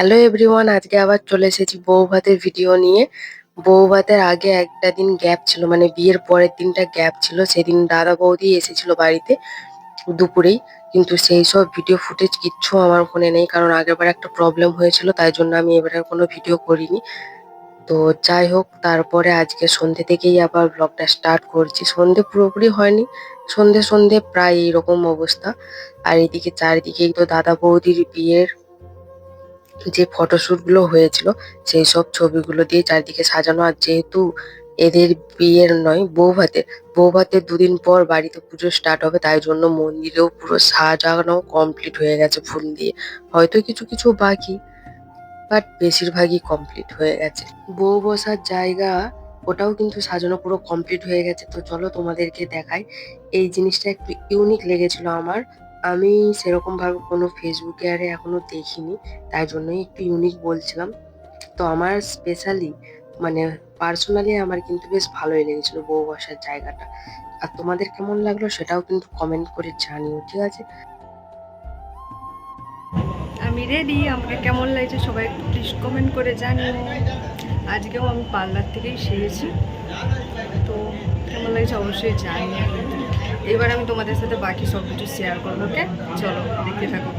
Hello everyone আজকে আবার চলে এসেছি বউ ভাতের ভিডিও নিয়ে। বউ ভাতের আগে একটা দিন গ্যাপ ছিল মানে বিয়ের পরের দিনটা গ্যাপ ছিল। সেদিন দাদা বৌদি এসেছিল বাড়িতে দুপুরেই, কিন্তু সেই সব ভিডিও ফুটেজ কিচ্ছু আমার ফোনে নেই, কারণ আগেরবার একটা প্রবলেম হয়েছিল, তাই জন্য আমি এবারে কোনো ভিডিও করিনি। তো যাই হোক, তারপরে আজকে সন্ধ্যে থেকেই আবার ব্লগটা স্টার্ট করছি। সন্ধে পুরোপুরি হয়নি, সন্ধে সন্ধে প্রায় এইরকম অবস্থা। আর এদিকে চারিদিকেই তো দাদা বৌদির বিয়ের যে ফটোশুটগুলো হয়েছিল, সেই সব ছবিগুলো দিয়ে চারিদিকে সাজানো। আর যেহেতু এদের বিয়ের নয় বউ ভাতের বউ ভাতের দুদিন পর বাড়িতে পুজো স্টার্ট হবে, তাই জন্য মন্দিরেও পুরো সাজানো কমপ্লিট হয়ে গেছে ফুল দিয়ে। হয়তো কিছু কিছু বাকি বাট বেশিরভাগই কমপ্লিট হয়ে গেছে। বউ বসার জায়গা, ওটাও কিন্তু সাজানো পুরো কমপ্লিট হয়ে গেছে। তো চলো তোমাদেরকে দেখাই। এই জিনিসটা একটু ইউনিক লেগেছিল আমার। আমি সেরকমভাবে কোনো ফেসবুকে আরে এখনও দেখিনি, তাই জন্যই একটু ইউনিক বলছিলাম। তো আমার স্পেশালি মানে পার্সোনালি আমার কিন্তু বেশ ভালোই লেগেছিল বউ বসার জায়গাটা। আর তোমাদের কেমন লাগল সেটাও কিন্তু কমেন্ট করে জানিও, ঠিক আছে? আমি রেডি আমাকে কেমন লাগছে সবাই প্লিজ কমেন্ট করে জানিও। আজকেও আমি পার্লার থেকেই সেরেছি। তো কেমন লাগছে অবশ্যই জানিও। এবার আমি তোমাদের সাথে বাকি সব কিছু শেয়ার করব ওকে চলো, দেখতে থাকো।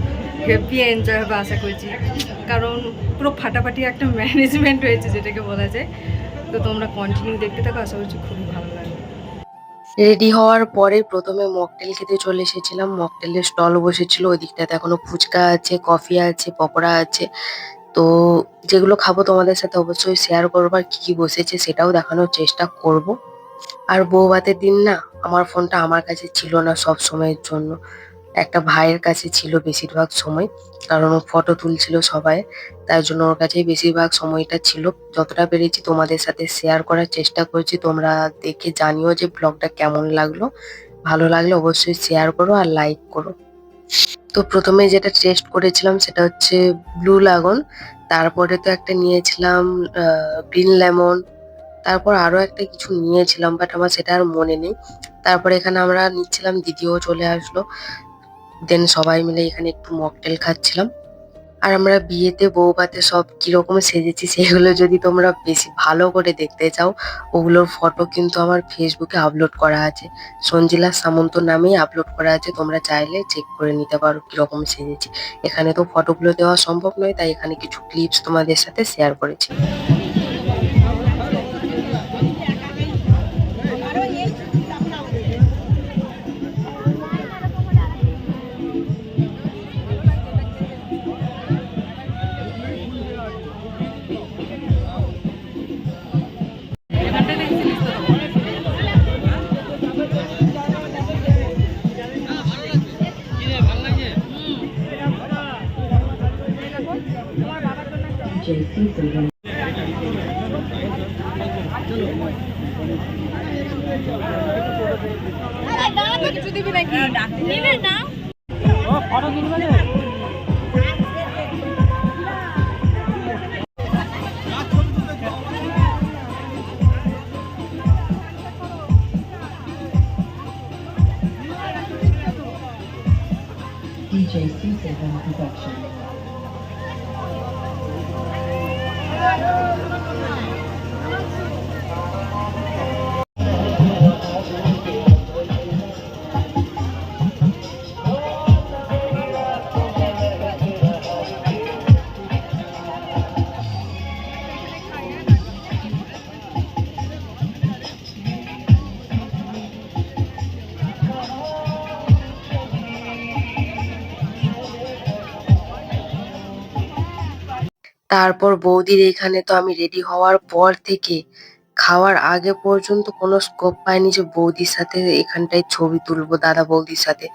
হেভি এনজয় হবে, আশা করছি। কারণ পুরো ফাটাফাটি একটা ম্যানেজমেন্ট হয়েছে, যেটাকে বলা যায়। তো তোমরা কন্টিনিউ দেখতে থাকো, আশা করছি খুবই ভালো লাগবে। রেডি হওয়ার পরে প্রথমে মকটেল খেতে চলে এসেছিলাম। মকটেলের স্টল বসেছিল ওই দিকটাতে এখনও ফুচকা আছে কফি আছে, পকোড়া আছে। তো যেগুলো খাব তোমাদের সাথে অবশ্যই শেয়ার করব, আর কি কি বসেছে সেটাও দেখানোর চেষ্টা করব। আর বউ ভাতের দিন না আমার ফোনটা আমার কাছে ছিল না সব সময়ের জন্য। একটা ভাইয়ের কাছে ছিল বেশিরভাগ সময়, কারণ ও ফটো তুলছিল সবাই। তার জন্য ওর কাছেই বেশিরভাগ সময়টা ছিল। যতটা পেরেছি তোমাদের সাথে শেয়ার করার চেষ্টা করেছি। তোমরা দেখে জানিও যে ব্লগটা কেমন লাগল। ভালো লাগলে অবশ্যই শেয়ার করো আর লাইক করো। তো প্রথমে যেটা টেস্ট করেছিলাম সেটা হচ্ছে ব্লু লাগন তারপরে তো একটা নিয়েছিলাম গ্রিন লেমন তারপর আরও একটা কিছু নিয়েছিলাম বাট আমার সেটা আর মনে নেই। তারপরে এখানে আমরা নিচ্ছিলাম, দিদিও চলে আসলো। দেন সবাই মিলে এখানে একটু মকটেল খাচ্ছিলাম। আর আমরা বিয়েতে বউভাতে সব কীরকম সেজেছি সেগুলো যদি তোমরা বেশি ভালো করে দেখতে চাও, ওগুলোর ফটো কিন্তু আমার ফেসবুকে আপলোড করা আছে। সঞ্জিলা সামন্ত নামেই আপলোড করা আছে, তোমরা চাইলে চেক করে নিতে পারো কীরকম সেজেছি। এখানে তো ফটোগুলো দেওয়া সম্ভব নয়, তাই এখানে কিছু ক্লিপস তোমাদের সাথে শেয়ার করেছি। কিছু দিবি নাকি নিবে না DJ C7 Production. তারপর বৌদির এখানে তো আমি রেডি হওয়ার পর থেকে খাওয়ার আগে পর্যন্ত কোনো স্কোপ পাইনি যে বৌদির সাথে এখানটায় ছবি তুলবো, দাদা বৌদির সাথে।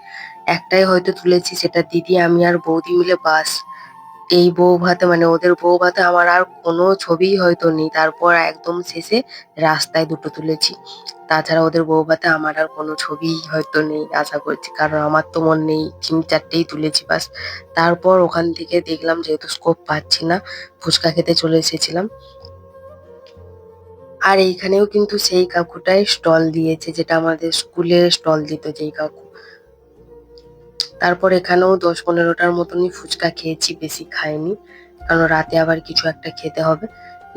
একটাই হয়তো তুলেছি, সেটা দিদি, আমি আর বৌদি মিলে বাস এই বউ ভাতে মানে ওদের বউ ভাতে আমার আর কোনো ছবিই হয়তো নেই। তারপর একদম শেষে রাস্তায় দুটো তুলেছি। তাছাড়া ওদের বউ ভাতে আমার আর কোনো ছবিই হয়তো নেই, আশা করছি। কারণ আমার তো মন নেই, তিন চারটেই তুলেছি বাস। তারপর ওখান থেকে দেখলাম যেহেতু স্কোপ পাচ্ছি না, ফুচকা খেতে চলে এসেছিলাম। আর এইখানেও কিন্তু সেই কাকুটাই স্টল দিয়েছে, যেটা আমাদের স্কুলে স্টল দিত, যেই কাকু। তারপর এখানেও দশ পনেরোটার মতনই ফুচকা খেয়েছি, বেশি খাইনি। কারণ রাতে আবার কিছু একটা খেতে হবে।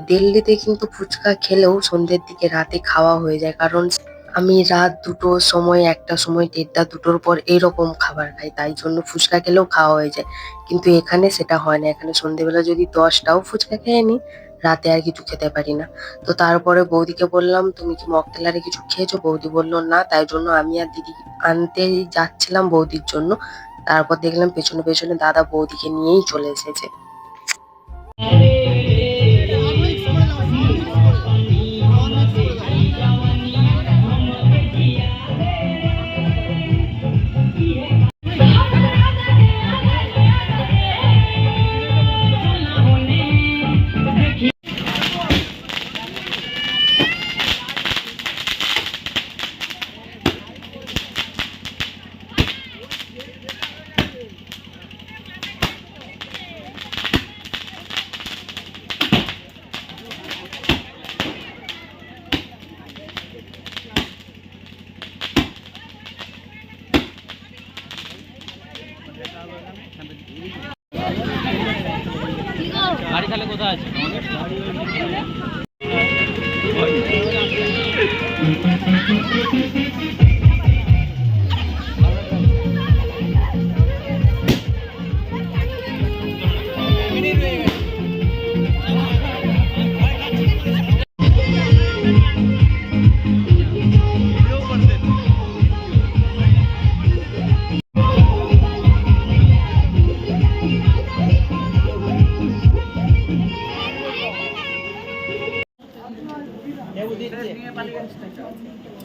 দিল্লিতে কিন্তু ফুচকা খেলেও সন্ধ্যের দিকে রাতে খাওয়া হয়ে যায়। কারণ আমি রাত দুটোর সময়, একটা সময়, দেড়টা দুটোর পর এরকম খাবার খাই। তাই জন্য ফুচকা খেলেও খাওয়া হয়ে যায়। কিন্তু এখানে সেটা হয় না। এখানে সন্ধ্যেবেলা যদি দশটাও ফুচকা খেয়ে নিই রাতে আর কিছু খেতে পারি না। তো তারপরে বৌদিকে বললাম, তুমি কি মকতেলারে কিছু খেয়েছো? বৌদি বলল, না, তাই জন্য আমি আর দিদি আনতে যাচ্ছিলাম বৌদির জন্য। তারপর দেখলাম পেছনে পেছনে দাদা বৌদিকে নিয়েই চলে এসেছে।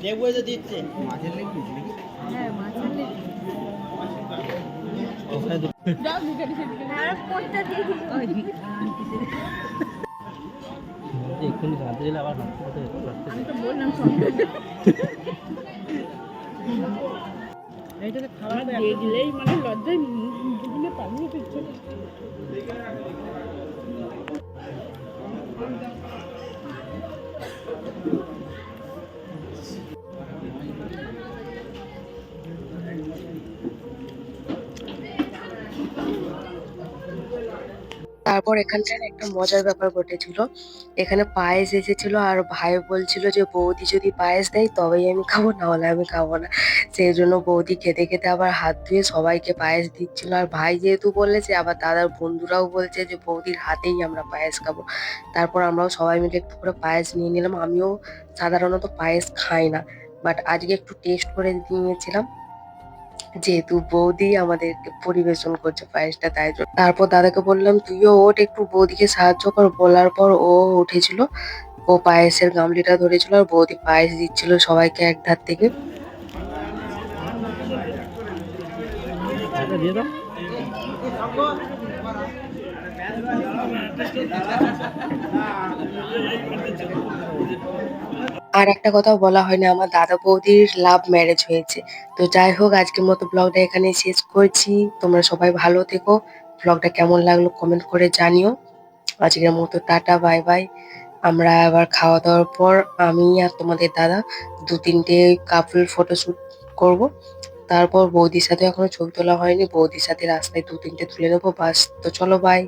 দেখব তো দিচ্ছে হ্যাঁ মাছের লেগ এক্ষুনি জানতে গেলে আবার হাঁটতে হাঁটতে আমি তো বললাম এইটাকে খাবার দেখলেই মানে লজ্জায় মুখগুলো পালিয়ে দিচ্ছে তারপর এখানটায় একটা মজার ব্যাপার ঘটেছিল। এখানে পায়েস এসেছিল আর ভাই বলছিল যে, বৌদি যদি পায়েস দেয় তবেই আমি খাব, না হলে আমি খাব না। সেই জন্য বৌদি খেতে খেতে আবার হাত ধুয়ে সবাইকে পায়েস দিচ্ছিল। আর ভাই যেহেতু বলেছে, আবার দাদার বন্ধুরাও বলছে যে, বৌদির হাতেই আমরা পায়েস খাব। তারপর আমরাও সবাই মিলে একটু করে পায়েস নিয়ে নিলাম। আমিও সাধারণত পায়েস খাই না, বাট আজকে একটু টেস্ট করে নিয়েছিলাম। যেহেতু বৌদি আমাদেরকে পরিবেশন করছে পায়েসটা, তাই জন্য। তারপর দাদাকে বললাম, তুইও ওঠ, একটু বৌদিকে সাহায্য কর। বলার পর ও উঠেছিল। ও পায়েসের গামলিটা ধরেছিল আর বৌদি পায়েস দিচ্ছিল সবাইকে এক ধার থেকে। আর একটা কথাও বলা হয়নি আমার দাদা বৌদির লাভ ম্যারেজ হয়েছে। তো যাই হোক, আজকের মতো ব্লগটা এখানে শেষ করছি। তোমরা সবাই ভালো থেকো। ব্লগটা কেমন লাগল কমেন্ট করে জানিও। আজকের মতো টাটা বাই বাই আমরা আবার খাওয়া দাওয়ার পর আমি আর তোমাদের দাদা দু তিনটে কাপল ফটোশুট করব। তারপর বৌদির সাথে এখনও ছবি তোলা হয়নি। বৌদির সাথে রাস্তায় দু তিনটে তুলে নেব। বাস, তো চলো বাই